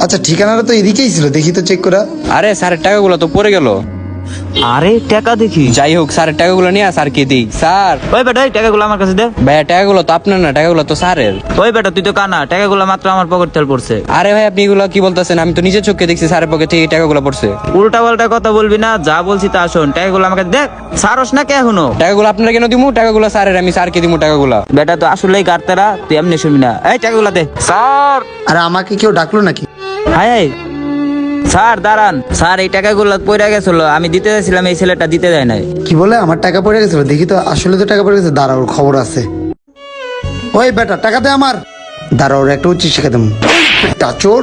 আচ্ছা ঠিকানাটা তো এদিকেই ছিল, দেখি তো চেক করা। আরে, স্যারের টাকাগুলো তো পড়ে গেল। আরে টাকা দেখি। যাই হোক স্যারের টাকাগুলো নিয়ে দিই। স্যার। ওই বেটা এই টাকাগুলো আমার কাছে দে। ভাইয়া টাকাগুলো তো আপনার না টাকাগুলো তো স্যারের। ওই বেটা তুই তো কানা টাকাগুলো মাত্র আমার পকেট তেল পড়ছে। আরে ভাই আপনি এগুলো কি বলতেছেন? আমি তো নিজের চোখে দেখছি স্যারের পকেট থেকে এই টাকাগুলো পড়ছে। উল্টা পাল্টা কথা বলবি না যা বলছি তা শোন। টাকাগুলো আমাকে দেখ সারস না কে এখনও? টাকাগুলো আপনার কেন দিমু? টাকাগুলো স্যারের আমি স্যারকে দিমু টাকাগুলো। বেটা তো আসলেই কাটতারা তুই এমনি শুনবি না। এই টাকাগুলো দে। স্যার! আর আমাকে কেউ ডাকলো নাকি? হাই হাই স্যার, দাঁড়ান। স্যার, এই টাকাগুলো পড়ে গেছিল। আমি দিতে চাইছিলাম, এই ছেলেটা দিতে দেয় নাই। কি বলে? আমার টাকা পড়ে গেছিল? দেখি তো, আসলে তো টাকা পড়ে গেছে। দাঁড়া, ওর খবর আছে। ওই বেটা, টাকা দে আমার। দাঁড়া, ওর একটা উচিত শিখে দেবো। চোর,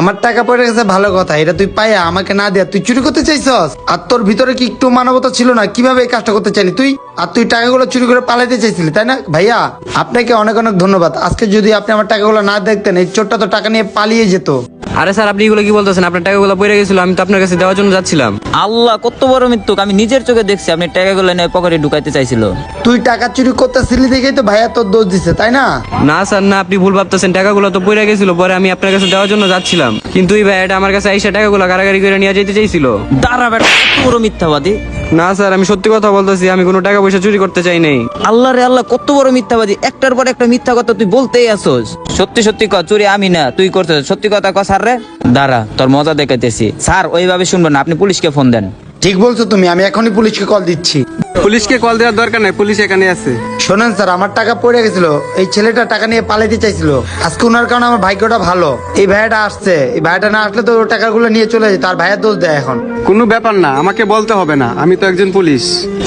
আমার টাকা পড়ে গেছে, ভালো কথা। এটা তুই পাইয়া আমাকে না দেয়া, তুই চুরি করতে চাইছস? আর তোর ভিতরে কি একটু মানবতা ছিল না? কীভাবে এই কাজটা করতে চাইলি তুই? আর তুই টাকাগুলো চুরি করে পালাইতে চাইছিলি, তাই না? ভাইয়া, আপনাকে অনেক অনেক ধন্যবাদ। আজকে যদি আপনি আমার টাকাগুলো না দেখতেন, এই চোরটা তো টাকা নিয়ে পালিয়ে যেত। আরে স্যার আপনি এগুলো কি বলতেছেন? আপনার টাকাগুলো পড়ে গেছিল আমি তো আপনার কাছে দেওয়ার জন্য যাচ্ছিলাম। আল্লাহ কত বড় মৃত্যুক আমি নিজের চোখে দেখছি আপনি টাকাগুলো নিয়ে পকেটে ঢুকাইতে চাইছিল। তুই টাকা চুরি করতেছিলি দেখেই তো ভাইয়া তোর দোষ দিছে তাই না? না স্যার না আপনি ভুল ভাবতেছেন। টাকাগুলো তো পড়ে গেছিল পরে আমি আপনার কাছে দেওয়ার জন্য যাচ্ছিলাম। কিন্তু এই ভাইয়াটা আমার কাছে আইসা টাকাগুলো কারাগারি করে নিয়ে যেতে চাইছিল। দাঁড়া বেটা কত বড় মিথ্যাবাদী। না স্যার আমি সত্যি কথা বলতেছি আমি কোনো টাকা পয়সা চুরি করতে চাই নাই। আল্লাহ রে আল্লাহ কত বড় মিথ্যাবাদী। একটার পর একটা মিথ্যা কথা তুই বলতেই আসোস। সত্যি সত্যি ক চুরি আমি না তুই করতে সত্যি কথা ক স্যার রে? দাঁড়া তোর মজা দেখাইতেছি। স্যার ওইভাবে শুনবেন না আপনি পুলিশকে ফোন দেন। ঠিক বলছো তুমি আমি এখনই পুলিশকে কল দিচ্ছি। পুলিশকে কল দেওয়ার দরকার নাই পুলিশ এখানে আছে। শোনেন স্যার আমার টাকা পড়ে গেছিল এই ছেলেটা টাকা নিয়ে পালাইতে চাইছিল। আজকে ওনার কারণে আমার ভাগ্যটা ভালো। এই ভাইয়াটা আসছে এই ভাইয়াটা না আসলে তো ওর টাকাগুলো নিয়ে চলে যেত আর ভাইয়ের দোষ দেয় এখন। কোনো ব্যাপার না আমাকে বলতে হবে না আমি তো একজন পুলিশ।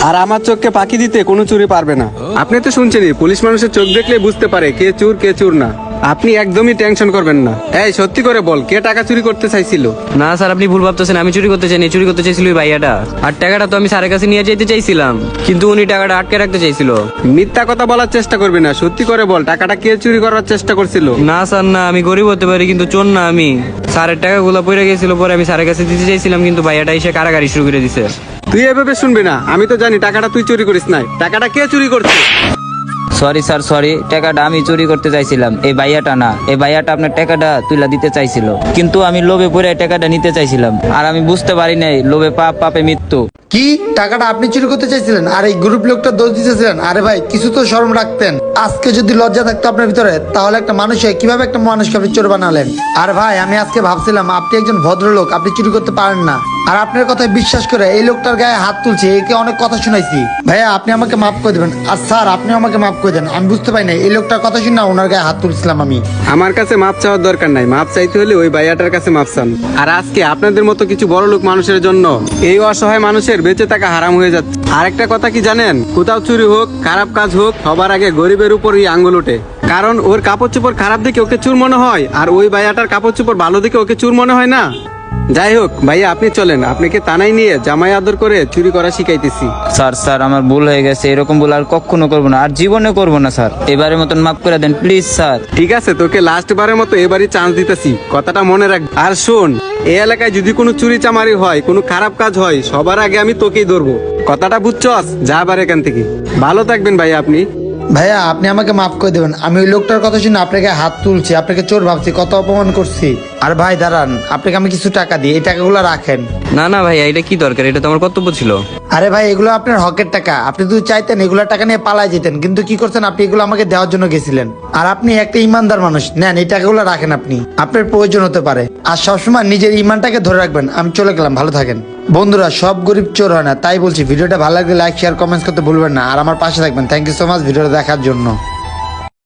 আর আমার চোখকে পাখি দিতে কোনো চুরি পারবে না। আপনি তো শুনছেনই পুলিশ মানুষের চোখ দেখলে বুঝতে পারে কে চুর কে চুর না। আপনি একদমই টেনশন করবেন না। এই সত্যি করে বল কে টাকা চুরি করতে চাইছিল? না স্যার আপনি ভুল ভাবতেছেন আমি চুরি করতে চাইনি চুরি করতে চাইছিল ওই ভাইয়াটা। আর টাকাটা তো আমি স্যারের কাছে নিয়ে যেতে চাইছিলাম কিন্তু উনি টাকাটা আটকে রাখতে চাইছিল। মিথ্যা কথা বলার চেষ্টা করবি না সত্যি করে বল টাকাটা কে চুরি করার চেষ্টা করছিল? না স্যার না আমি গরিব হতে পারি কিন্তু চোর না আমি। স্যারের টাকা টাকাগুলো পড়ে গেছিল পরে আমি স্যারের কাছে দিতে চাইছিলাম কিন্তু ভাইয়াটা এসে কারাগারি শুরু করে দিছে। তুই এভাবে শুনবি না আমি তো জানি টাকাটা তুই চুরি করিস নাই। টাকাটা কে চুরি করছে? সরি স্যার সরি টাকাটা আমি চুরি করতে চাইছিলাম। এই ভাইয়াটা না। এই ভাইয়াটা আপনার টাকাটা তুলা দিতে চাইছিল। কিন্তু আমি লোভে পড়ে টাকাটা নিতে চাইছিলাম। আর আমি বুঝতে পারি নাই, লোভে পাপ, পাপে মৃত্যু। কি? টাকাটা আপনি চুরি করতে চাইছিলেন? আর এই গ্রুপ লোকটা দোষ দিতেছিলেন? আরে ভাই, কিছু তো শরম রাখতেন। আজকে যদি লজ্জা থাকতো আপনার ভিতরে, তাহলে একটা মানুষ কীভাবে একটা মানুষকে আপনি চোর বানালেন? আর ভাই, আমি আজকে ভাবছিলাম, আপনি একজন ভদ্রলোক, আপনি চুরি করতে পারেন না। আর আপনার কথায় বিশ্বাস করে এই লোকটার গায়ে হাত তুলছে, একে অনেক কথা শুনাইছি। ভাইয়া, আপনি আমাকে মাফ করে দেবেন। আর স্যার আপনি আমাকে মাফ করে দেন। আমি বুঝতে পারি না এই লোকটার কথা শুনে ওনার গায়ে হাত তুলছিলাম আমি। আমার কাছে মাপ চাওয়ার দরকার নাই। মাপ চাইতে হলে ওই ভাইয়াটার কাছে মাপ চান। আর আজকে আপনাদের মতো কিছু বড় লোক মানুষের জন্য এই অসহায় মানুষের বেঁচে থাকা হারাম হয়ে যাচ্ছে। আরেকটা কথা কি জানেন? কোথাও চুরি হোক, খারাপ কাজ হোক, সবার আগে গরিবের উপর উপরই আঙ্গুল ওঠে। কারণ ওর কাপড় চোপড় খারাপ দিকে ওকে চুর মনে হয়, আর ওই বায়াটার কাপড় চোপড় ভালো দিকে ওকে চুর মনে হয় না। যাই হোক ভাইয়া আপনি চলেন। আপনাকে তানাই নিয়ে জামাই আদর করে চুরি করা শিখাইতেছি। স্যার স্যার আমার ভুল হয়ে গেছে। এরকম ভুল আর কখনো করব না আর জীবনে করব না স্যার। এবারের মতন মাফ করে দেন প্লিজ স্যার। ঠিক আছে তোকে লাস্ট বারের মতো এবারই চান্স দিতেছি। কথাটা মনে রাখ। আর শোন এই এলাকায় যদি কোনো চুরি চামারি হয় কোনো খারাপ কাজ হয় সবার আগে আমি তোকেই ধরবো। কথাটা বুঝছস? যা বার এখান থেকে। ভালো থাকবেন ভাই আপনি। ভাইয়া, আপনি আমাকে মাফ করে দেবেন। আমি ওই লোকটার কথা শুনে আপনাকে হাত তুলছি, আপনাকে চোর ভাবছি কত অপমান করছি। আর ভাই, দাঁড়ান। আপনাকে আমি কিছু টাকা দিই। এই টাকাগুলো রাখেন। না না ভাইয়া, এটা কি দরকার? এটা তো আমার কর্তব্য ছিল। আরে ভাই, এগুলো আপনার হকের টাকা। আপনি যদি চাইতেন এগুলো টাকা নিয়ে পালাই যেতেন, কিন্তু কি করছেন আপনি? এগুলো আমাকে দেওয়ার জন্য গেছিলেন। আর আপনি একটা ইমানদার মানুষ। নেন, এই টাকাগুলো রাখেন আপনি। আপনার প্রয়োজন হতে পারে। আর সবসময় নিজের ইমানটাকে ধরে রাখবেন। আমি চলে গেলাম, ভালো থাকেন। বন্ধুরা, সব গরিব চোর হয় না, তাই বলছি, ভিডিওটা ভালো লাগলে লাইক শেয়ার কমেন্টস করতে ভুলবেন না। আর আমার পাশে থাকবেন। থ্যাংক ইউ সো মাচ ভিডিওটা দেখার জন্য।